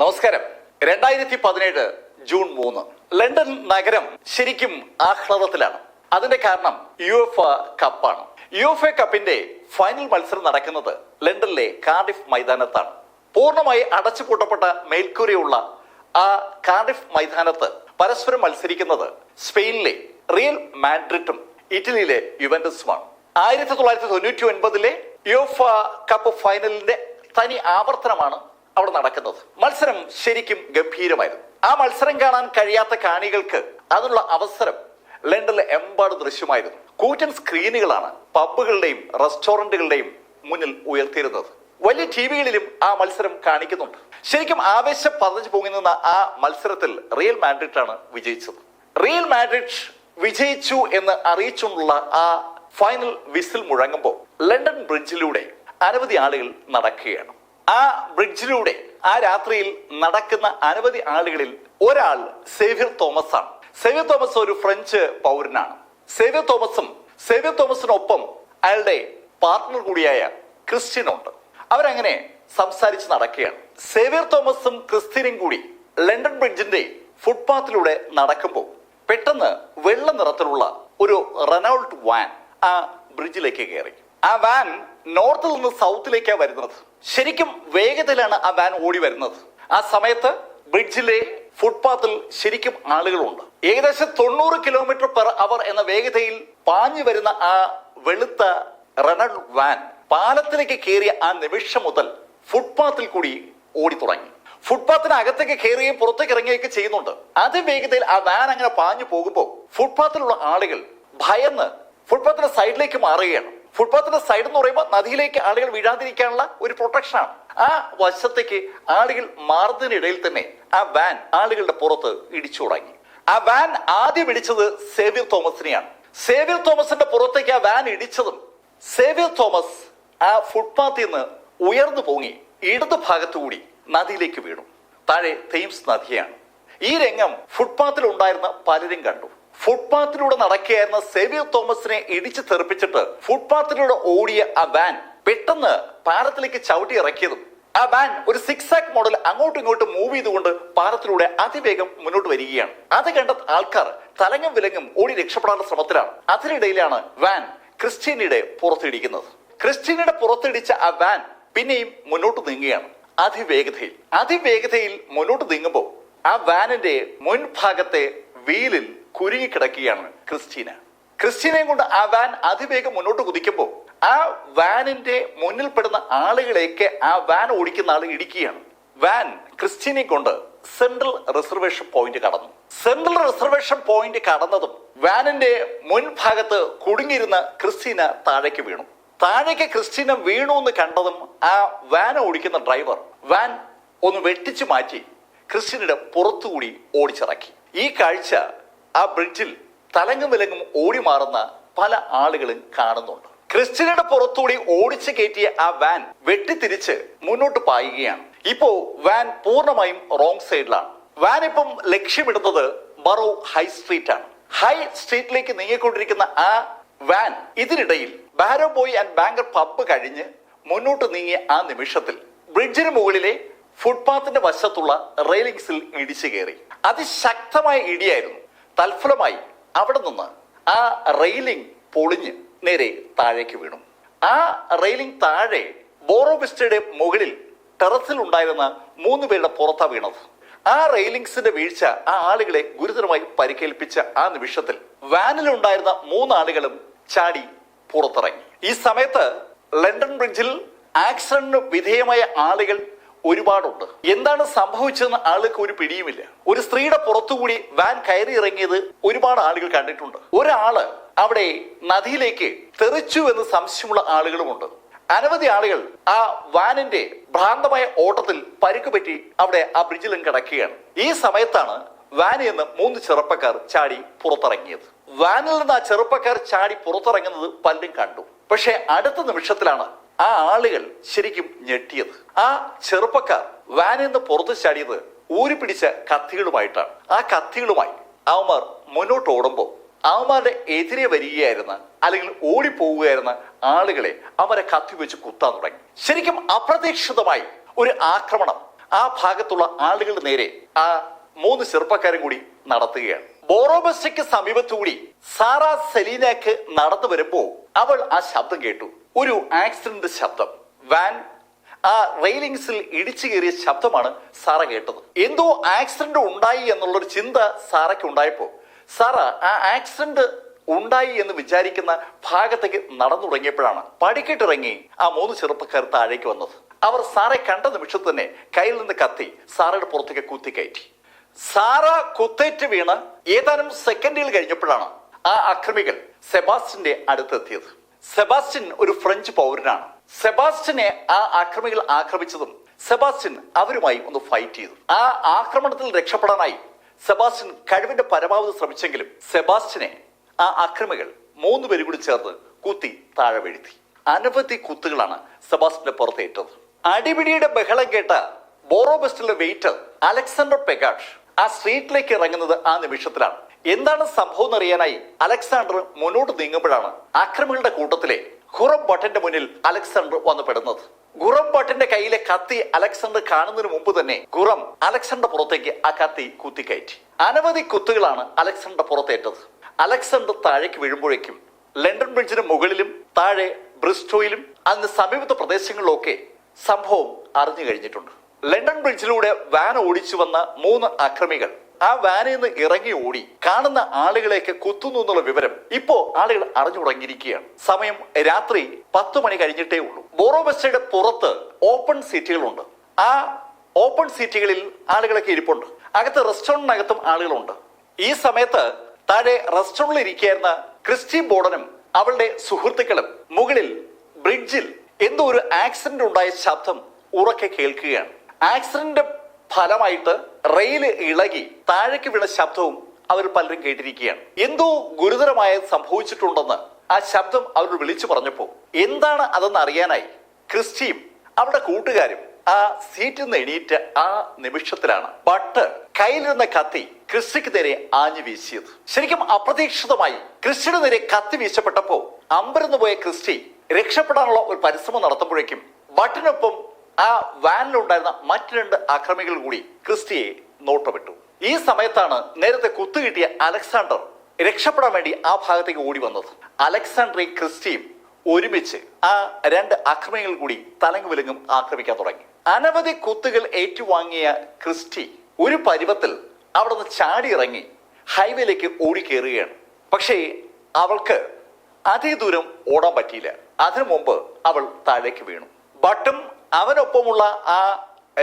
നമസ്കാരം. രണ്ടായിരത്തി പതിനേഴ് ജൂൺ മൂന്ന്. ലണ്ടൻ നഗരം ശരിക്കും ആഹ്ലാദത്തിലാണ്. അതിന്റെ കാരണം യു എഫ് കപ്പാണ്. യു എഫ് എ കപ്പിന്റെ ഫൈനൽ മത്സരം നടക്കുന്നത് ലണ്ടനിലെ കാർഡിഫ് മൈതാനത്താണ്. പൂർണമായി അടച്ചുപൂട്ടപ്പെട്ട മേൽക്കൂരയുള്ള ആ കാർഡിഫ് മൈതാനത്ത് പരസ്പരം മത്സരിക്കുന്നത് സ്പെയിനിലെ റിയൽ മാഡ്രിഡും ഇറ്റലിയിലെ യുവന്റസുമാണ് ആയിരത്തി തൊള്ളായിരത്തി തൊണ്ണൂറ്റി ഒൻപതിലെ യുഫ കപ്പ് ഫൈനലിന്റെ തനി ആവർത്തനമാണ് അവിടെ നടക്കുന്നത്. മത്സരം ശരിക്കും ഗംഭീരമായിരുന്നു. ആ മത്സരം കാണാൻ കഴിയാത്ത കാണികൾക്ക് അതിനുള്ള അവസരം ലണ്ടനിലെ എമ്പാട് ദൃശ്യമായിരുന്നു. കൂറ്റൻ സ്ക്രീനുകളാണ് പബ്ബുകളുടെയും റെസ്റ്റോറന്റുകളുടെയും മുന്നിൽ ഉയർത്തിയിരുന്നത്. വലിയ ടി വികളിലും ആ മത്സരം കാണിക്കുന്നുണ്ട്. ശരിക്കും ആവേശം പതഞ്ഞു പൊങ്ങി നിന്ന ആ മത്സരത്തിൽ റിയൽ മാഡ്രിഡ് ആണ് വിജയിച്ചത്. റിയൽ മാഡ്രിഡ് വിജയിച്ചു എന്ന് അറിയിച്ചുകൊണ്ടുള്ള ആ ഫൈനൽ വിസിൽ മുഴങ്ങുമ്പോൾ ലണ്ടൻ ബ്രിഡ്ജിലൂടെ അനവധി ആളുകൾ നടക്കുകയാണ്. ആ ബ്രിഡ്ജിലൂടെ ആ രാത്രിയിൽ നടക്കുന്ന അനവധി ആളുകളിൽ ഒരാൾ സേവ്യർ തോമസ് ആണ് സേവ്യർ തോമസ് ഒരു ഫ്രഞ്ച് പൗരനാണ്. സേവ്യർ തോമസും സേവ്യർ തോമസിനൊപ്പം അയാളുടെ പാർട്ട്ണർ കൂടിയായ ക്രിസ്ത്യനുണ്ട് അവരങ്ങനെ സംസാരിച്ച് നടക്കുകയാണ്. സേവ്യർ തോമസും ക്രിസ്ത്യനും കൂടി ലണ്ടൻ ബ്രിഡ്ജിന്റെ ഫുട്പാത്തിലൂടെ നടക്കുമ്പോൾ പെട്ടെന്ന് വെള്ള നിറത്തിലുള്ള ഒരു റെനോൾട്ട് വാൻ ആ ബ്രിഡ്ജിലേക്ക് കയറി. ആ വാൻ നോർത്തിൽ നിന്ന് സൗത്തിലേക്കാണ് വരുന്നത്. ശരിക്കും വേഗത്തിലാണ് ആ വാൻ ഓടി വരുന്നത്. ആ സമയത്ത് ബ്രിഡ്ജിലെ ഫുട്പാത്തിൽ ശരിക്കും ആളുകളുണ്ട്. ഏകദേശം തൊണ്ണൂറ് കിലോമീറ്റർ പെർ അവർ എന്ന വേഗതയിൽ പാഞ്ഞു വരുന്ന ആ വെളുത്ത റെനൾഡ് വാൻ പാലത്തിലേക്ക് കയറിയ ആ നിമിഷം മുതൽ ഫുട്പാത്തിൽ കൂടി ഓടി തുടങ്ങി. ഫുട്പാത്തിന് അകത്തേക്ക് കയറുകയും പുറത്തേക്ക് ഇറങ്ങുകയൊക്കെ ചെയ്യുന്നുണ്ട്. അതിവേഗതയിൽ ആ വാൻ അങ്ങനെ പാഞ്ഞു പോകുമ്പോൾ ഫുട്പാത്തിലുള്ള ആളുകൾ ഭയന്ന് ഫുട്പാത്തിന്റെ സൈഡിലേക്ക് മാറുകയാണ്. ഫുട്പാത്തിന്റെ സൈഡ് എന്ന് പറയുമ്പോൾ നദിയിലേക്ക് ആളുകൾ വീഴാതിരിക്കാനുള്ള ഒരു പ്രൊട്ടക്ഷനാണ് ആ വശത്തേക്ക് ആളുകൾ മാറുന്നതിനിടയിൽ തന്നെ ആ വാൻ ആളുകളുടെ പുറത്ത് ഇടിച്ചു തുടങ്ങി ആ വാൻ ആദ്യം ഇടിച്ചത് സേവ്യർ തോമസിനെയാണ്. സേവ്യർ തോമസിന്റെ പുറത്തേക്ക് ആ വാൻ ഇടിച്ചതും സേവ്യർ തോമസ് ആ ഫുട്പാത്തിൽ നിന്ന് ഉയർന്നു പൊങ്ങി ഇടത് ഭാഗത്തുകൂടി നദിയിലേക്ക് വീണു. താഴെ തെയിംസ് നദിയാണ്. ഈ രംഗം ഫുട്പാത്തിൽ ഉണ്ടായിരുന്ന പലരും കണ്ടു. ഫുട്പാത്തിലൂടെ നടക്കുകയായിരുന്ന സെവിയർ തോമസിനെ ഇടിച്ചു തെറിപ്പിച്ചിട്ട് ഫുട്പാത്തിലൂടെ ഓടിയ ആ വാൻ പെട്ടെന്ന് പാലത്തിലേക്ക് ചവിട്ടി ഇറക്കിയതും ആ വാൻ ഒരു സിക്സ് ആക് മോഡൽ അങ്ങോട്ടും ഇങ്ങോട്ടും മൂവ് ചെയ്തുകൊണ്ട് പാലത്തിലൂടെ അതിവേഗം മുന്നോട്ട് വരികയാണ്. അത് കണ്ട ആൾക്കാർ തലങ്ങും വിലങ്ങും ഓടി രക്ഷപ്പെടാനുള്ള ശ്രമത്തിലാണ്. അതിനിടയിലാണ് വാൻ ക്രിസ്റ്റ്യനിയുടെ പുറത്തിടിക്കുന്നത്. ക്രിസ്റ്റ്യനിയുടെ പുറത്തിടിച്ച ആ വാൻ പിന്നെയും മുന്നോട്ട് നീങ്ങുകയാണ്. അതിവേഗതയിൽ അതിവേഗതയിൽ മുന്നോട്ട് നീങ്ങുമ്പോൾ ആ വാനിന്റെ മുൻഭാഗത്തെ വീലിൽ കുരുങ്ങിക്കിടക്കുകയാണ് ക്രിസ്റ്റീന. ക്രിസ്റ്റീനയും കൊണ്ട് ആ വാൻ അതിവേഗം മുന്നോട്ട് കുതിക്കുമ്പോൾ ആ വാനിന്റെ മുന്നിൽ പെടുന്ന ആളുകളെയൊക്കെ ആ വാൻ ഓടിക്കുന്ന ആൾ ഇടിക്കുകയാണ്. വാൻ ക്രിസ്റ്റീനെ കൊണ്ട് സെൻട്രൽ റിസർവേഷൻ പോയിന്റ് കടന്നു. സെൻട്രൽ റിസർവേഷൻ പോയിന്റ് കടന്നതും വാനിന്റെ മുൻഭാഗത്ത് കുടുങ്ങിയിരുന്ന ക്രിസ്റ്റീന താഴേക്ക് വീണു. താഴേക്ക് ക്രിസ്റ്റീന വീണു എന്ന് കണ്ടതും ആ വാൻ ഓടിക്കുന്ന ഡ്രൈവർ വാൻ ഒന്ന് വെട്ടിച്ചു മാറ്റി ക്രിസ്റ്റീനയുടെ പുറത്തുകൂടി ഓടിച്ചിറക്കി. ഈ കാഴ്ച ആ ബ്രിഡ്ജിൽ തലങ്ങും വിലങ്ങും ഓടി മാറുന്ന പല ആളുകളും കാണുന്നുണ്ട്. ക്രിസ്റ്റിനയുടെ പുറത്തുകൂടി ഓടിച്ചു കയറ്റിയ ആ വാൻ വെട്ടിത്തിരിച്ച് മുന്നോട്ട് പായുകയാണ്. ഇപ്പോ വാൻ പൂർണമായും റോങ് സൈഡിലാണ് വാൻ ഇപ്പം ലക്ഷ്യമിടുന്നത് ബറോ ഹൈ സ്ട്രീറ്റ് ആണ്. ഹൈ സ്ട്രീറ്റിലേക്ക് നീങ്ങിക്കൊണ്ടിരിക്കുന്ന ആ വാൻ ഇതിനിടയിൽ barrow boy and banker pub കഴിഞ്ഞ് മുന്നോട്ട് നീങ്ങിയ ആ നിമിഷത്തിൽ ബ്രിഡ്ജിന് മുകളിലെ ഫുട്പാത്തിന്റെ വശത്തുള്ള റെയിലിംഗ്സിൽ ഇടിച്ചു കയറി. അതിശക്തമായ ഇടിയായിരുന്നു. തൽഫലമായി അവിടെ നിന്ന് ആ റെയിലിംഗ് പൊളിഞ്ഞ് നേരെ താഴേക്ക് വീണു. ആ റെയിലിംഗ് താഴെ ബോറോബിസ്റ്റയുടെ മുകളിൽ ടെറസിൽ ഉണ്ടായിരുന്ന മൂന്ന് പേരുടെ പുറത്താ വീണത്. ആ റെയിലിംഗ്സിന്റെ വീഴ്ച ആ ആളുകളെ ഗുരുതരമായി പരിക്കേൽപ്പിച്ച ആ നിമിഷത്തിൽ വാനിലുണ്ടായിരുന്ന മൂന്നാളുകളും ചാടി പുറത്തിറങ്ങി. ഈ സമയത്ത് ലണ്ടൻ ബ്രിഡ്ജിൽ ആക്സിഡന്റിന് വിധേയമായ ആളുകൾ ഒരുപാടുണ്ട്. എന്താണ് സംഭവിച്ചതെന്ന് ആൾക്ക് ഒരു പിടിയുമില്ല. ഒരു സ്ത്രീയുടെ പുറത്തുകൂടി വാൻ കയറി ഇറങ്ങിയത് ഒരുപാട് ആളുകൾ കണ്ടിട്ടുണ്ട്. ഒരാൾ അവിടെ നദിയിലേക്ക് തെറിച്ചു എന്ന് സംശയമുള്ള ആളുകളുമുണ്ട്. അനവധി ആളുകൾ ആ വാനിന്റെ ഭ്രാന്തമായ ഓട്ടത്തിൽ പരിക്ക് പറ്റി അവിടെ ആ ബ്രിഡ്ജിലും കിടക്കുകയാണ്. ഈ സമയത്താണ് വാനിൽ നിന്ന് മൂന്ന് ചെറുപ്പക്കാർ ചാടി പുറത്തിറങ്ങിയത്. വാനിൽ നിന്ന് ആ ചെറുപ്പക്കാർ ചാടി പുറത്തിറങ്ങുന്നത് പലരും കണ്ടു. പക്ഷെ അടുത്ത നിമിഷത്തിലാണ് ആ ആളുകൾ ശരിക്കും ഞെട്ടിയത്. ആ ചെറുപ്പക്കാർ വാനിൽ നിന്ന് പുറത്ത് ചാടിയത് ഊരി പിടിച്ച കത്തികളുമായിട്ടാണ്. ആ കത്തികളുമായി അവന്മാർ മുന്നോട്ട് ഓടുമ്പോൾ അവന്മാരുടെ എതിരെ വരികയായിരുന്ന അല്ലെങ്കിൽ ഓടിപ്പോവുകയായിരുന്ന ആളുകളെ അവരെ കത്തി വെച്ച് കുത്താൻ തുടങ്ങി. ശരിക്കും അപ്രതീക്ഷിതമായി ഒരു ആക്രമണം ആ ഭാഗത്തുള്ള ആളുകളുടെ നേരെ ആ മൂന്ന് ചെറുപ്പക്കാരും കൂടി നടത്തുകയാണ്. ബോറോബസ്റ്റയ്ക്ക് സമീപത്തുകൂടി സാറ സെലീനക്ക് നടന്നു വരുമ്പോൾ അവൾ ആ ശബ്ദം കേട്ടു. ഒരു ആക്സിഡന്റ് ശബ്ദം. വാൻ ആ റെയിലിങ്സിൽ ഇടിച്ചു കയറിയ ശബ്ദമാണ് സാറ കേട്ടത്. എന്തോ ആക്സിഡന്റ് ഉണ്ടായി എന്നുള്ളൊരു ചിന്ത സാറയ്ക്ക് ഉണ്ടായപ്പോ സാറ ആ ആക്സിഡന്റ് ഉണ്ടായി എന്ന് വിചാരിക്കുന്ന ഭാഗത്തേക്ക് നടന്നു തുടങ്ങിയപ്പോഴാണ് പടിക്കെട്ടിറങ്ങി ആ മൂന്ന് ചെറുപ്പക്കാർ താഴേക്ക് വന്നത്. അവർ സാറെ കണ്ട നിമിഷത്തിൽ തന്നെ കയ്യിൽ നിന്ന് കത്തി സാറയുടെ പുറത്തേക്ക് കുത്തി കയറ്റി സാറ കുത്തേറ്റ് വീണ് ഏതാനും സെക്കൻഡിൽ കഴിഞ്ഞപ്പോഴാണ് ആ അക്രമികൾ സെബാസ്റ്റിന്റെ അടുത്തെത്തിയത്. സെബാസ്റ്റ്യൻ ഒരു ഫ്രഞ്ച് പൗരനാണ്. സെബാസ്റ്റിനെ ആ ആക്രമികൾ ആക്രമിച്ചതും സെബാസ്റ്റിൻ അവരുമായി ഒന്ന് ഫൈറ്റ് ചെയ്തു. ആ ആക്രമണത്തിൽ രക്ഷപ്പെടാനായി സെബാസ്റ്റിൻ കഴിവിന്റെ പരമാവധി ശ്രമിച്ചെങ്കിലും സെബാസ്റ്റിനെ ആ ആക്രമികൾ മൂന്ന് പേരും കൂടി ചേർന്ന് കുത്തി താഴെ വീഴ്ത്തി. അനവധി കുത്തുകളാണ് സെബാസ്റ്റ്യന്റെ പുറത്തേറ്റത്. അടിപിടിയുടെ ബഹളം കേട്ട ബോറോബസ്റ്റിലെ വെയിറ്റർ അലക്സാണ്ടർ പെഗാഷ് ആ സ്ട്രീറ്റിലേക്ക് ഇറങ്ങുന്നത് ആ നിമിഷത്തിലാണ്. എന്താണ് സംഭവം എന്നറിയാനായി അലക്സാണ്ടർ മുന്നോട്ട് നീങ്ങുമ്പോഴാണ് അക്രമികളുടെ കൂട്ടത്തിലെ ഖുറം ഭട്ടന്റെ മുന്നിൽ അലക്സാണ്ടർ വന്നു പെടുന്നത്. ഖുറം ഭട്ടന്റെ കയ്യിലെ കത്തി അലക്സാണ്ടർ കാണുന്നതിന് മുമ്പ് തന്നെ ഖുറം അലക്സാണ്ടർ പുറത്തേക്ക് ആ കത്തി കുത്തിക്കയറ്റി. അനവധി കുത്തുകളാണ് അലക്സാണ്ടർ പുറത്തേറ്റത്. അലക്സാണ്ടർ താഴേക്ക് വീഴുമ്പോഴേക്കും ലണ്ടൻ ബ്രിഡ്ജിന് മുകളിലും താഴെ ബ്രിസ്റ്റോയിലും അതിന് സമീപത്ത പ്രദേശങ്ങളിലൊക്കെ സംഭവം അറിഞ്ഞു കഴിഞ്ഞിട്ടുണ്ട്. ലണ്ടൻ ബ്രിഡ്ജിലൂടെ വാൻ ഓടിച്ചു വന്ന മൂന്ന് അക്രമികൾ ആ വാനിൽ നിന്ന് ഇറങ്ങി ഓടി കാണുന്ന ആളുകളെയൊക്കെ കുത്തുന്നു എന്നുള്ള വിവരം ഇപ്പോ ആളുകൾ അറിഞ്ഞു തുടങ്ങിയിരിക്കുകയാണ്. സമയം രാത്രി പത്ത് മണി കഴിഞ്ഞിട്ടേ ഉള്ളൂ. ബോറോബസ്റ്റയുടെ പുറത്ത് ഓപ്പൺ സീറ്റുകളുണ്ട്. ആ ഓപ്പൺ സീറ്റുകളിൽ ആളുകളൊക്കെ ഇരിപ്പുണ്ട്. അകത്ത് റെസ്റ്റോറന്റിനകത്തും ആളുകളുണ്ട്. ഈ സമയത്ത് താഴെ റെസ്റ്റോറന്റിൽ ഇരിക്കുകയായിരുന്ന ക്രിസ്റ്റി ബോർഡനും അവളുടെ സുഹൃത്തുക്കളും മുകളിൽ ബ്രിഡ്ജിൽ എന്തോ ഒരു ആക്സിഡന്റ് ഉണ്ടായ ശബ്ദം ഉറക്കെ കേൾക്കുകയാണ്. ആക്സിഡന്റ് ഫലമായിട്ട് റെയിൽ ഇളകി താഴേക്ക് വീണ ശബ്ദവും അവർ പലരും കേട്ടിരിക്കുകയാണ്. എന്തോ ഗുരുതരമായ സംഭവിച്ചിട്ടുണ്ടെന്ന് ആ ശബ്ദം അവർ വിളിച്ചു പറഞ്ഞപ്പോ എന്താണ് അതെന്ന് അറിയാനായി ക്രിസ്റ്റിയും അവരുടെ കൂട്ടുകാരും ആ സീറ്റിൽ നിന്ന് എണീറ്റ് ആ നിമിഷത്തിലാണ് ബട്ട് കയ്യിലിരുന്ന കത്തി ക്രിസ്റ്റിക്ക് നേരെ ആഞ്ഞു വീശിയത്. ശരിക്കും അപ്രതീക്ഷിതമായി ക്രിസ്റ്റിയുടെ നേരെ കത്തി വീശപ്പെട്ടപ്പോ അമ്പരന്ന് പോയ ക്രിസ്റ്റി രക്ഷപ്പെടാനുള്ള ഒരു പരിശ്രമം നടത്തുമ്പോഴേക്കും ബട്ടിനൊപ്പം ആ വാനിലുണ്ടായിരുന്ന മറ്റ് രണ്ട് അക്രമികൾ കൂടി ക്രിസ്റ്റിയെ നോട്ടമിട്ടു. ഈ സമയത്താണ് നേരത്തെ കുത്തുകിട്ടിയ അലക്സാണ്ടർ രക്ഷപ്പെടാൻ വേണ്ടി ആ ഭാഗത്തേക്ക് ഓടി വന്നത്. അലക്സാണ്ടറെയും ക്രിസ്റ്റിയും ഒരുമിച്ച് ആ രണ്ട് അക്രമികൾ കൂടി തലങ്ങും വിലങ്ങും ആക്രമിക്കാൻ തുടങ്ങി. അനവധി കുത്തുകൾ ഏറ്റുവാങ്ങിയ ക്രിസ്റ്റി ഒരു പരുവത്തിൽ അവിടെ നിന്ന് ചാടി ഇറങ്ങി ഹൈവേയിലേക്ക് ഓടിക്കേറുകയാണ്. പക്ഷേ അവൾക്ക് അതേ ദൂരം ഓടാൻ പറ്റിയില്ല. അതിനു മുമ്പ് അവൾ താഴേക്ക് വീണു. ബട്ടും അവനൊപ്പമുള്ള ആ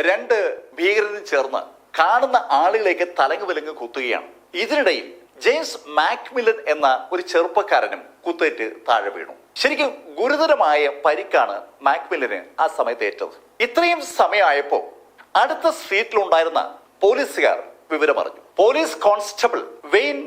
രണ്ട് ഭീകരരും ചേർന്ന് കാണുന്ന ആളുകളേക്ക് തലങ്ങ് വിലങ്ങ് കുത്തുകയാണ്. ഇതിനിടയിൽ ജെയിംസ് മാക്മിലൻ എന്ന ഒരു ചെറുപ്പക്കാരനും കുത്തേറ്റ് താഴെ വീണു. ശരിക്കും ഗുരുതരമായ പരിക്കാണ് മാക്മില്ലന് ആ സമയത്ത് ഏറ്റത്. ഇത്രയും സമയമായപ്പോ അടുത്ത സീറ്റിലുണ്ടായിരുന്ന പോലീസുകാർ വിവരമറിഞ്ഞു. പോലീസ് കോൺസ്റ്റബിൾ വെയിൻ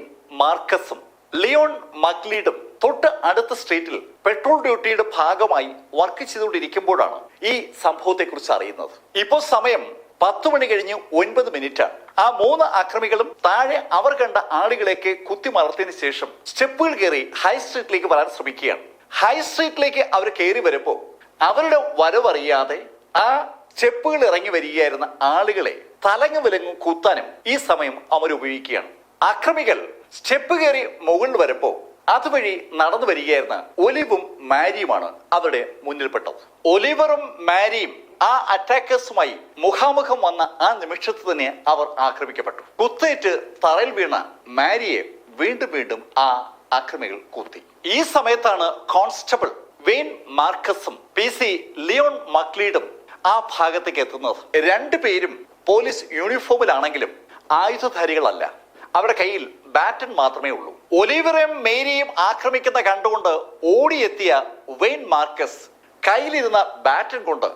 മാർക്കസും ലിയോൺ മക്ലീഡും തൊട്ട് അടുത്ത സ്ട്രീറ്റിൽ പെട്രോൾ ഡ്യൂട്ടിയുടെ ഭാഗമായി വർക്ക് ചെയ്തുകൊണ്ടിരിക്കുമ്പോഴാണ് ഈ സംഭവത്തെ കുറിച്ച് അറിയുന്നത്. ഇപ്പോൾ സമയം പത്ത് മണി കഴിഞ്ഞ് ഒൻപത് മിനിറ്റാണ് ആ മൂന്ന് അക്രമികളും താഴെ അവർ കണ്ട ആളുകളേക്ക് കുത്തിമറത്തിന് ശേഷം സ്റ്റെപ്പുകൾ കയറി ഹൈ സ്ട്രീറ്റിലേക്ക് വരാൻ ശ്രമിക്കുകയാണ്. ഹൈ സ്ട്രീറ്റിലേക്ക് അവർ കയറി വരുമ്പോൾ അവരുടെ വരവറിയാതെ ആ സ്റ്റെപ്പുകൾ ഇറങ്ങി വരികയായിരുന്ന ആളുകളെ തലങ്ങ് വിലങ്ങും കുത്താനും ഈ സമയം അവർ ഉപയോഗിക്കുകയാണ്. അക്രമികൾ സ്റ്റെപ്പ് കയറി മുകളിൽ വരുമ്പോ അതുവഴി നടന്നു വരികയായിരുന്ന ഒലിവും മാരിയുമാണ് അവരുടെ മുന്നിൽപ്പെട്ടത്. ഒലിവറും മാരിയും ആ അറ്റാക്കേഴ്സുമായി മുഖാമുഖം വന്ന ആ നിമിഷത്തു തന്നെ അവർ ആക്രമിക്കപ്പെട്ടു. കുത്തേറ്റ് തറയിൽ വീണ മാരിയെ വീണ്ടും വീണ്ടും ആ ആക്രമികൾ കുത്തി. ഈ സമയത്താണ് കോൺസ്റ്റബിൾ വെയിൻ മാർക്കസും പി സി ലിയോൺ മക്ലീഡും ആ ഭാഗത്തേക്ക് എത്തുന്നത്. രണ്ടുപേരും പോലീസ് യൂണിഫോമിലാണെങ്കിലും ആയുധധാരികളല്ല. അവരുടെ കയ്യിൽ ബാറ്റൺ മാത്രമേ ഉള്ളൂ. ഒലിവറേയും മേരിയും ആക്രമിക്കുന്ന കണ്ടുകൊണ്ട് ഓടിയെത്തിയ വെയിൻ മാർക്കസ് കയ്യിലിരുന്ന ബാറ്റൺ കൊണ്ട്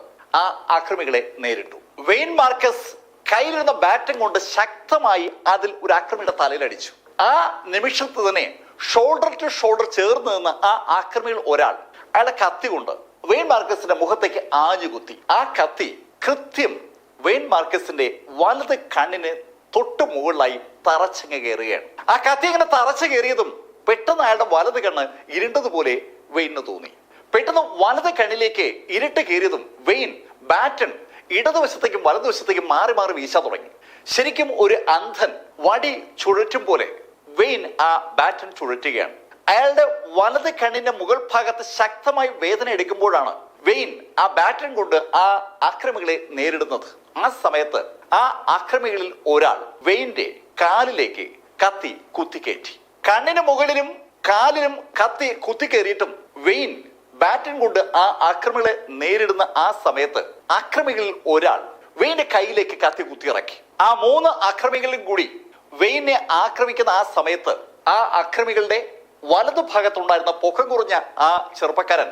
ആ ആക്രമികളെ നേരിട്ടു. വെയിൻ മാർക്കസ് കയ്യിലിരുന്ന ബാറ്റൺ കൊണ്ട് ശക്തമായി അതിൽ ഒരു ആക്രമിയുടെ തലയിലടിച്ചു. ആ നിമിഷത്ത് തന്നെ ഷോൾഡർ ടു ഷോൾഡർ ചേർന്ന് നിന്ന ആ ആക്രമികൾ ഒരാൾ അയാളെ കത്തി കൊണ്ട് വെയിൻ മാർക്കസിന്റെ മുഖത്തേക്ക് ആഞ്ഞു കുത്തി ആ കത്തി കൃത്യം വെയിൻ മാർക്കസിന്റെ വലത് കണ്ണിന് തൊട്ട് മുകളിലായി തറച്ചങ്ങ് കയറുകയാണ്. ആ കത്തി ഇങ്ങനെ തറച്ചു കയറിയതും പെട്ടെന്ന് അയാളുടെ വലത് കണ്ണ് ഇരുണ്ടതുപോലെ വെയിന് തോന്നി. പെട്ടെന്ന് വലത് കണ്ണിലേക്ക് ഇരുട്ട് കയറിയതും വെയിൻ ബാറ്റൺ ഇടതുവശത്തേക്കും വലതുവശത്തേക്കും മാറി മാറി വീശാൻ തുടങ്ങി. ശരിക്കും ഒരു അന്ധൻ വടി ചുഴറ്റും പോലെ വെയിൻ ആ ബാറ്റൺ ചുഴറ്റുകയാണ്. അയാളുടെ വലത് കണ്ണിന്റെ മുകൾ ഭാഗത്ത് ശക്തമായി വേദന എടുക്കുമ്പോഴാണ് വെയിൻ ആ ബാറ്റൺ കൊണ്ട് ആ ആക്രമികളെ നേരിടുന്നത്. ആ സമയത്ത് ആ ആക്രമികളിൽ ഒരാൾ വെയിന്റെ കാലിലേക്ക് കത്തി കുത്തിക്കയറ്റി. കണ്ണിന് മുകളിലും കാലിലും കത്തി കുത്തിക്കേറിയിട്ടും വെയിൻ ബാറ്റൺ കൊണ്ട് ആ ആക്രമികളെ നേരിടുന്ന ആ സമയത്ത് ആക്രമികളിൽ ഒരാൾ വെയിന്റെ കയ്യിലേക്ക് കത്തി കുത്തിയിറക്കി. ആ മൂന്ന് ആക്രമികളിലും കൂടി വെയിനെ ആക്രമിക്കുന്ന ആ സമയത്ത് ആ ആക്രമികളുടെ വലതു ഭാഗത്തുണ്ടായിരുന്ന പൊക്കം കുറഞ്ഞ ആ ചെറുപ്പക്കാരൻ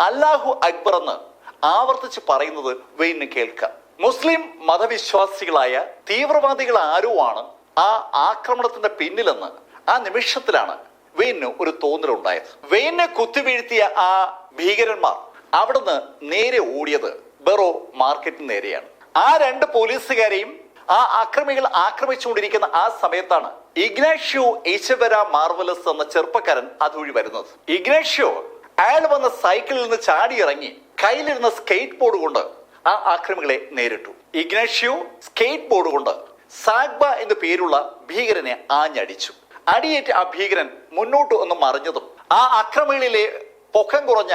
അല്ലാഹു അക്ബർ എന്ന് ആവർത്തിച്ച് പറയുന്നത് വെയിന് കേൾക്കാം. മുസ്ലിം മതവിശ്വാസികളായ തീവ്രവാദികൾ ആരോ ആണ് ആ ആക്രമണത്തിന്റെ പിന്നിലെന്ന് ആ നിമിഷത്തിലാണ് വെയിന് ഒരു തോന്നലുണ്ടായത്. വെയിനെ കുത്തിവീഴ്ത്തിയ ആ ഭീകരന്മാർ അവിടുന്ന് നേരെ ഓടിയത് ബെറോ മാർക്കറ്റിന് നേരെയാണ്. ആ രണ്ട് പോലീസുകാരെയും ആ അക്രമികൾ ആക്രമിച്ചുകൊണ്ടിരിക്കുന്ന ആ സമയത്താണ് ഇഗ്നാഷ്യോ ഈശ്വര മാർവലസ് എന്ന ചെറുപ്പക്കാരൻ അതുവഴി വരുന്നത്. ഇഗ്നാഷ്യോ അയാൾ വന്ന സൈക്കിളിൽ നിന്ന് ചാടിയിറങ്ങി കയ്യിലിരുന്ന സ്കേറ്റ് ബോർഡ് കൊണ്ട് ആ ആക്രമികളെ നേരിട്ടു. ഇഗ്നേഷ്യോ സ്കേറ്റ് ബോർഡ് കൊണ്ട് സാഗ്ബ എന്ന പേരുള്ള ഭീകരനെ ആഞ്ഞടിച്ചു. അടിയേറ്റ് ആ ഭീകരൻ മുന്നോട്ട് ഒന്ന് മറിഞ്ഞതും ആ ആക്രമികളിലെ പൊക്കം കുറഞ്ഞ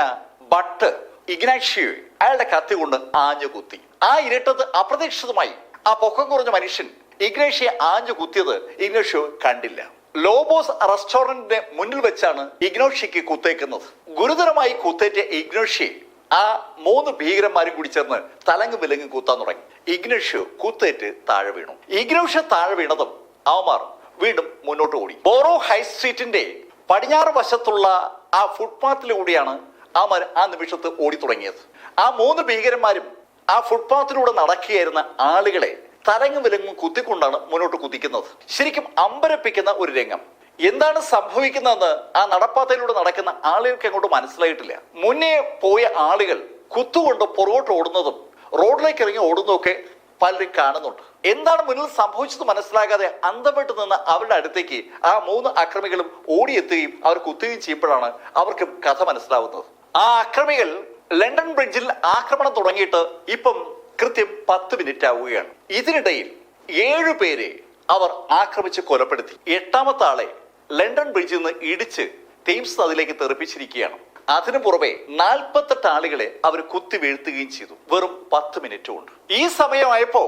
ബട്ട് ഇഗ്നാഷ്യോ അയാളുടെ കത്തി കൊണ്ട് ആഞ്ഞു കുത്തി ആ ഇരട്ടത്ത് അപ്രതീക്ഷിതമായി ആ പൊക്കം കുറഞ്ഞ മനുഷ്യൻ ഇഗ്നേഷ്യയെ ആഞ്ഞു കുത്തിയത് ഇഗ്നേഷ്യോ കണ്ടില്ല. ലോബോസ് റെസ്റ്റോറന്റിന്റെ മുന്നിൽ വെച്ചാണ് ഇഗ്നോഷ്യക്ക് കുത്തേക്കുന്നത്. ഗുരുതരമായി കുത്തേറ്റ ഇഗ്നോഷ്യയെ ആ മൂന്ന് ഭീകരന്മാരും കൂടി ചേർന്ന് തലങ്ങും വിലങ്ങും കൂത്താൻ തുടങ്ങി. ഇഗ്നോഷ്യോ കുത്തേറ്റ് താഴെ വീണു. ഇഗ്നോഷ്യ താഴെ വീണതും അവന്മാർ വീണ്ടും മുന്നോട്ട് ഓടി. ബോറോ ഹൈ സ്ട്രീറ്റിന്റെ പടിഞ്ഞാറ് വശത്തുള്ള ആ ഫുട്പാത്തിലൂടെയാണ് അവന്മാർ ആ നിമിഷത്ത് ഓടി തുടങ്ങിയത്. ആ മൂന്ന് ഭീകരന്മാരും ആ ഫുട്പാത്തിലൂടെ നടക്കുകയായിരുന്ന ആളുകളെ തലങ്ങും വിലങ്ങും കുത്തിക്കൊണ്ടാണ് മുന്നോട്ട് കുതിക്കുന്നത്. ശരിക്കും അമ്പരപ്പിക്കുന്ന ഒരു രംഗം. എന്താണ് സംഭവിക്കുന്നതെന്ന് ആ നടപ്പാതയിലൂടെ നടക്കുന്ന ആളുകൾക്ക് അങ്ങോട്ട് മനസ്സിലായിട്ടില്ല. മുന്നേ പോയ ആളുകൾ കുത്തുകൊണ്ട് പുറകോട്ട് ഓടുന്നതും റോഡിലേക്ക് ഇറങ്ങി ഓടുന്നതൊക്കെ പലരും കാണുന്നുണ്ട്. എന്താണ് മുന്നിൽ സംഭവിച്ചത് മനസ്സിലാകാതെ അന്തപ്പെട്ട് നിന്ന് അവരുടെ അടുത്തേക്ക് ആ മൂന്ന് അക്രമികളും ഓടിയെത്തുകയും അവർ കുത്തുകയും ചെയ്യുമ്പോഴാണ് അവർക്ക് കഥ മനസ്സിലാവുന്നത്. ആ അക്രമികൾ ലണ്ടൻ ബ്രിഡ്ജിൽ ആക്രമണം തുടങ്ങിയിട്ട് ഇപ്പം കൃത്യം പത്ത് മിനിറ്റ് ആവുകയാണ്. ഇതിനിടയിൽ ഏഴു പേരെ അവർ ആക്രമിച്ച് കൊലപ്പെടുത്തി. എട്ടാമത്തെ ആളെ ലണ്ടൻ ബ്രിഡ്ജിൽ നിന്ന് ഇടിച്ച് തെയിംസ് നദിയിലേക്ക് തെറിപ്പിച്ചിരിക്കുകയാണ്. അതിനു പുറമെ നാൽപ്പത്തെട്ട് ആളുകളെ അവർ കുത്തി വീഴ്ത്തുകയും ചെയ്തു. വെറും പത്ത് മിനിറ്റ് കൊണ്ട് ഈ സമയമായപ്പോ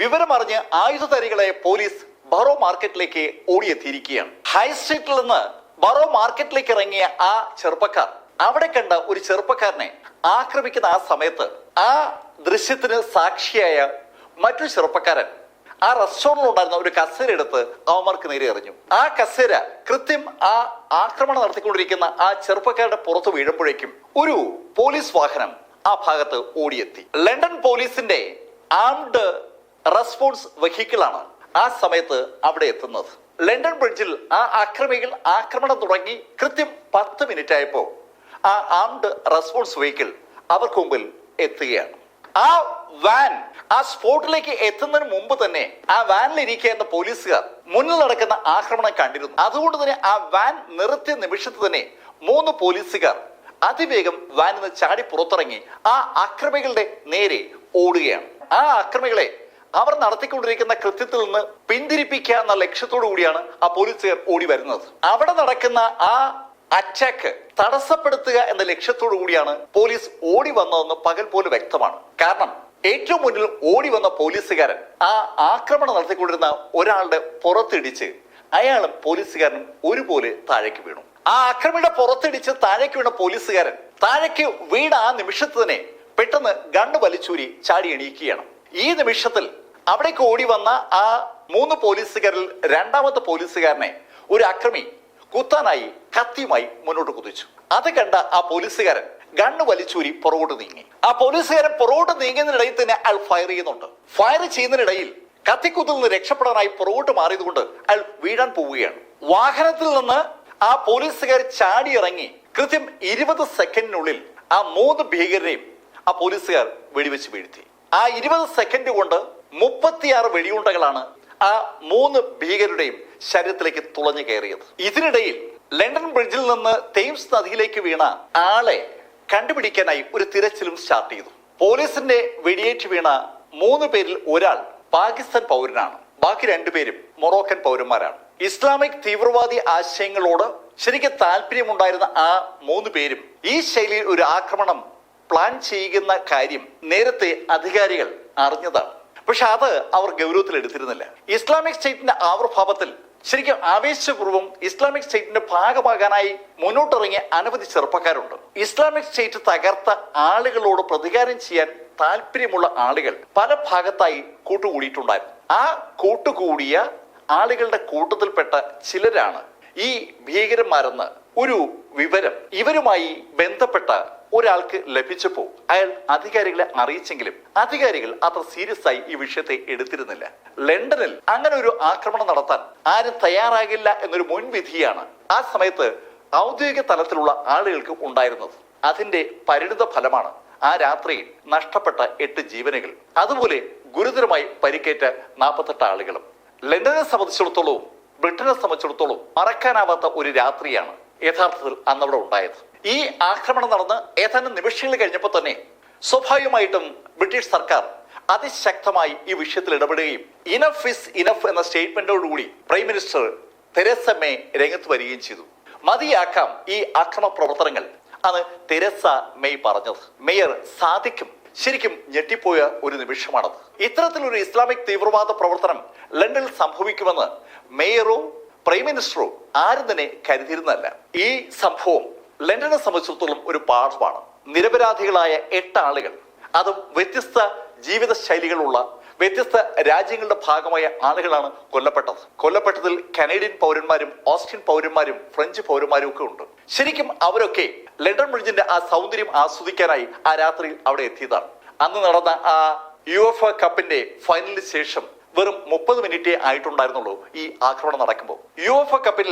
വിവരമറിഞ്ഞ് ആയുധധാരികളെ പോലീസ് ബറോ മാർക്കറ്റിലേക്ക് ഓടിയെത്തിയിരിക്കുകയാണ്. ഹൈ സ്ട്രീറ്റിൽ നിന്ന് ബറോ മാർക്കറ്റിലേക്ക് ഇറങ്ങിയ ആ ചെറുപ്പക്കാർ അവിടെ കണ്ട ഒരു ചെറുപ്പക്കാരനെ ആക്രമിക്കുന്ന ആ സമയത്ത് ആ ദൃശ്യത്തിന് സാക്ഷിയായ മറ്റൊരു ചെറുപ്പക്കാരൻ ആ റെസ്റ്റോറന്റിലുണ്ടായിരുന്ന ഒരു കസേര എടുത്ത് അവന്മാർക്ക് നേരെ എറിഞ്ഞു. ആ കസേര കൃത്യം ആ ആക്രമണം നടത്തിക്കൊണ്ടിരിക്കുന്ന ആ ചെറുപ്പക്കാരുടെ പുറത്ത് വീഴുമ്പോഴേക്കും ഒരു പോലീസ് വാഹനം ആ ഭാഗത്ത് ഓടിയെത്തി. ലണ്ടൻ പോലീസിന്റെ ആംഡ് റെസ്പോൺസ് വെഹിക്കിളാണ് ആ സമയത്ത് അവിടെ എത്തുന്നത്. ലണ്ടൻ ബ്രിഡ്ജിൽ ആ ആക്രമികൾ ആക്രമണം തുടങ്ങി കൃത്യം പത്ത് മിനിറ്റ് ആയപ്പോ ആ ആംഡ് റെസ്പോൺസ് വെഹിക്കിൾ അവർക്ക് മുമ്പിൽ എത്തുകയാണ്. ആ വാൻ ആ സ്പോട്ടിലേക്ക് എത്തുന്നതിന് മുമ്പ് തന്നെ ആ വാനിൽ ഇരിക്കുന്ന പോലീസുകാർ മുന്നിൽ നടക്കുന്ന ആക്രമണം കണ്ടിരുന്നു. അതുകൊണ്ട് തന്നെ ആ വാൻ നിർത്തിയ നിമിഷത്ത് തന്നെ മൂന്ന് പോലീസുകാർ അതിവേഗം വാനിൽ നിന്ന് ചാടി പുറത്തിറങ്ങി. ആ അക്രമികളുടെ നേരെ ഓടുകയാണ്. ആ അക്രമികളെ അവർ നടത്തിക്കൊണ്ടിരിക്കുന്ന കൃത്യത്തിൽ നിന്ന് പിന്തിരിപ്പിക്കുക എന്ന ലക്ഷ്യത്തോടു കൂടിയാണ് ആ പോലീസുകാർ ഓടി വരുന്നത്. അവിടെ നടക്കുന്ന ആ അറ്റാക്ക് തടസ്സപ്പെടുത്തുക എന്ന ലക്ഷ്യത്തോടു കൂടിയാണ് പോലീസ് ഓടി വന്നതെന്ന് പകൽ പോലും വ്യക്തമാണ്. കാരണം ഏറ്റവും മുന്നിൽ ഓടി വന്ന പോലീസുകാരൻ ആ ആക്രമണം നടത്തിക്കൊണ്ടിരുന്ന ഒരാളുടെ പുറത്തിടിച്ച് അയാളും പോലീസുകാരനും ഒരുപോലെ താഴേക്ക് വീണു. ആ ആക്രമിയുടെ പുറത്തിടിച്ച് താഴേക്ക് വീണ പോലീസുകാരൻ താഴേക്ക് വീണ ആ നിമിഷത്ത് തന്നെ പെട്ടെന്ന് ഗണ്ണ് വലിച്ചൂരി ചാടി എണീക്കുകയാണ്. ഈ നിമിഷത്തിൽ അവിടേക്ക് ഓടി വന്ന ആ മൂന്ന് പോലീസുകാരിൽ രണ്ടാമത്തെ പോലീസുകാരനെ ഒരു അക്രമി കുത്താനായി കത്തിയുമായി മുന്നോട്ട് കുതിച്ചു. അത് കണ്ട ആ പോലീസുകാരൻ ഗണ്ണ് വലിച്ചൂരി പുറകോട്ട് നീങ്ങി. ആ പോലീസുകാരൻ പുറകോട്ട് നീങ്ങുന്നതിനിടയിൽ തന്നെ അയാൾ ഫയർ ചെയ്യുന്നുണ്ട്. ഫയർ ചെയ്യുന്നതിനിടയിൽ കത്തിക്കുത്തിൽ നിന്ന് രക്ഷപ്പെടാനായി പുറകോട്ട് മാറിയതുകൊണ്ട് അയാൾ വീഴാൻ പോവുകയാണ്. വാഹനത്തിൽ നിന്ന് ആ പോലീസുകാർ ചാടി ഇറങ്ങി കൃത്യം ഇരുപത് സെക്കൻഡിനുള്ളിൽ ആ മൂന്ന് ഭീകരരെയും ആ പോലീസുകാർ വെടിവെച്ച് വീഴ്ത്തി. ആ ഇരുപത് സെക്കൻഡ് കൊണ്ട് മുപ്പത്തിയാറ് വെടിയുണ്ടകളാണ് ആ മൂന്ന് ഭീകരുടെയും ശരീരത്തിലേക്ക് തുളഞ്ഞു കയറിയത്. ഇതിനിടയിൽ ലണ്ടൻ ബ്രിഡ്ജിൽ നിന്ന് തെയിംസ് നദിയിലേക്ക് വീണ ആളെ കണ്ടുപിടിക്കാനായി ഒരു തിരച്ചിലും സ്റ്റാർട്ട് ചെയ്തു. പോലീസിന്റെ വെടിയേറ്റ് വീണ മൂന്ന് പേരിൽ ഒരാൾ പാകിസ്ഥാൻ പൗരനാണ്. ബാക്കി രണ്ടുപേരും മൊറോക്കൻ പൗരന്മാരാണ്. ഇസ്ലാമിക് തീവ്രവാദി ആശയങ്ങളോട് ശരിക്കും താല്പര്യമുണ്ടായിരുന്ന ആ മൂന്ന് പേരും ഈ ശൈലിയിൽ ഒരു ആക്രമണം പ്ലാൻ ചെയ്യുന്ന കാര്യം നേരത്തെ അധികാരികൾ അറിഞ്ഞതാണ്. പക്ഷെ അത് അവർ ഗൗരവത്തിൽ എടുത്തിരുന്നില്ല. ഇസ്ലാമിക് സ്റ്റേറ്റിന്റെ ആവിർഭാവത്തിൽ ശരിക്കും ആവേശപൂർവം ഇസ്ലാമിക് സ്റ്റേറ്റിന്റെ ഭാഗമാകാനായി മുന്നോട്ടിറങ്ങിയ അനവധി ചെറുപ്പക്കാരുണ്ട്. ഇസ്ലാമിക് സ്റ്റേറ്റ് തകർത്ത ആളുകളോട് പ്രതികാരം ചെയ്യാൻ താല്പര്യമുള്ള ആളുകൾ പല ഭാഗത്തായി കൂട്ടുകൂടിയിട്ടുണ്ടായിരുന്നു. ആ കൂട്ടുകൂടിയ ആളുകളുടെ കൂട്ടത്തിൽപ്പെട്ട ചിലരാണ് ഈ ഭീകരന്മാരെന്ന് ഒരു വിവരം. ഇവരുമായി ബന്ധപ്പെട്ട ഒരാൾക്ക് ലഭിച്ചപ്പോൾ അയാൾ അധികാരികളെ അറിയിച്ചെങ്കിലും അധികാരികൾ അത്ര സീരിയസ് ആയി ഈ വിഷയത്തെ എടുത്തിരുന്നില്ല. ലണ്ടനിൽ അങ്ങനെ ഒരു ആക്രമണം നടത്താൻ ആരും തയ്യാറാകില്ല എന്നൊരു മുൻവിധിയാണ് ആ സമയത്ത് ഔദ്യോഗിക തലത്തിലുള്ള ആളുകൾക്ക് ഉണ്ടായിരുന്നത്. അതിന്റെ പരിണിത ഫലമാണ് ആ രാത്രിയിൽ നഷ്ടപ്പെട്ട എട്ട് ജീവനുകൾ. അതുപോലെ ഗുരുതരമായി പരിക്കേറ്റ നാൽപ്പത്തെട്ട് ആളുകളും. ലണ്ടനെ സംബന്ധിച്ചിടത്തോളവും ബ്രിട്ടനെ സംബന്ധിച്ചിടത്തോളം മറക്കാനാവാത്ത ഒരു രാത്രിയാണ് യഥാർത്ഥത്തിൽ അന്നവിടെ ഉണ്ടായത്. ഈ ആക്രമണം നടന്ന് ഏതാനും നിമിഷങ്ങൾ കഴിഞ്ഞപ്പോൾ തന്നെ സ്വാഭാവികമായിട്ടും ബ്രിട്ടീഷ് സർക്കാർ അതിശക്തമായി ഈ വിഷയത്തിൽ ഇടപെടുകയും ഇനഫ് ഇസ് ഇനഫ് എന്ന സ്റ്റേറ്റ്മെന്റോടുകൂടി പ്രൈം മിനിസ്റ്റർ തെരേസ മേ രംഗത്ത് വരികയും ചെയ്തു. മതിയാക്കാം ഈ ആക്രമണ പ്രവർത്തനങ്ങൾ ആണ് തെരേസ മെയ് പറഞ്ഞത്. മേയർ സാധിക്കും ശരിക്കും ഞെട്ടിപ്പോയ ഒരു നിമിഷമാണത്. ഇത്തരത്തിലൊരു ഇസ്ലാമിക് തീവ്രവാദ പ്രവർത്തനം ലണ്ടനിൽ സംഭവിക്കുമെന്ന് മേയറോ പ്രൈം മിനിസ്റ്ററോ ആരും തന്നെ കരുതിയിരുന്നല്ല ഈ സംഭവം ലണ്ടനെ സംബന്ധിച്ചിടത്തോളം ഒരു പാഠമാണ്. നിരപരാധികളായ എട്ട് ആളുകൾ. അതും വ്യത്യസ്ത ജീവിത ശൈലികളുള്ള വ്യത്യസ്ത രാജ്യങ്ങളുടെ ഭാഗമായ ആളുകളാണ് കൊല്ലപ്പെട്ടത്. കൊല്ലപ്പെട്ടതിൽ കനേഡിയൻ പൗരന്മാരും ഓസ്ട്രിയൻ പൗരന്മാരും ഫ്രഞ്ച് പൗരന്മാരും ഒക്കെ ഉണ്ട്. ശരിക്കും അവരൊക്കെ ലണ്ടൻ ബ്രിഡ്ജിന്റെ ആ സൗന്ദര്യം ആസ്വദിക്കാനായി ആ രാത്രിയിൽ അവിടെ എത്തിയതാണ്. അന്ന് നടന്ന ആ യു എഫ് കപ്പിന്റെ ഫൈനലിന് ശേഷം വെറും മുപ്പത് മിനിറ്റേ ആയിട്ടുണ്ടായിരുന്നുള്ളൂ ഈ ആക്രമണം നടക്കുമ്പോൾ. യു എഫ് എ കപ്പിൽ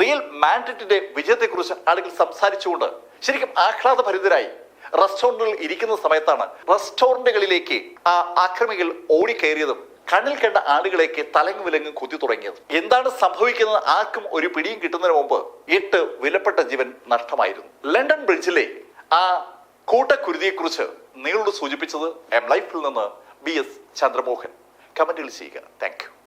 റിയൽ മാൻഡ്രിറ്റിന്റെ വിജയത്തെക്കുറിച്ച് ആളുകൾ സംസാരിച്ചുകൊണ്ട് ശരിക്കും ആഹ്ലാദഭരിതരായി റെസ്റ്റോറന്റിൽ ഇരിക്കുന്ന സമയത്താണ് റെസ്റ്റോറന്റുകളിലേക്ക് ആ ആക്രമികൾ ഓടിക്കയറിയതും കണ്ണിൽ കണ്ട ആളുകളേക്ക് തലങ്ങും വിലങ്ങും കുത്തി തുടങ്ങിയത്. എന്താണ് സംഭവിക്കുന്നത്? ആർക്കും ഒരു പിടിയും കിട്ടുന്നതിന് മുമ്പ് എട്ട് വിലപ്പെട്ട ജീവൻ നഷ്ടമായിരുന്നു. ലണ്ടൻ ബ്രിഡ്ജിലെ ആ കൂട്ടക്കുരുതിയെക്കുറിച്ച് നിങ്ങളോട് സൂചിപ്പിച്ചത് എം ലൈഫിൽ നിന്ന് ബി എസ് ചന്ദ്രമോഹൻ. കമന്റുകൾ ചെയ്യുക താങ്ക് യു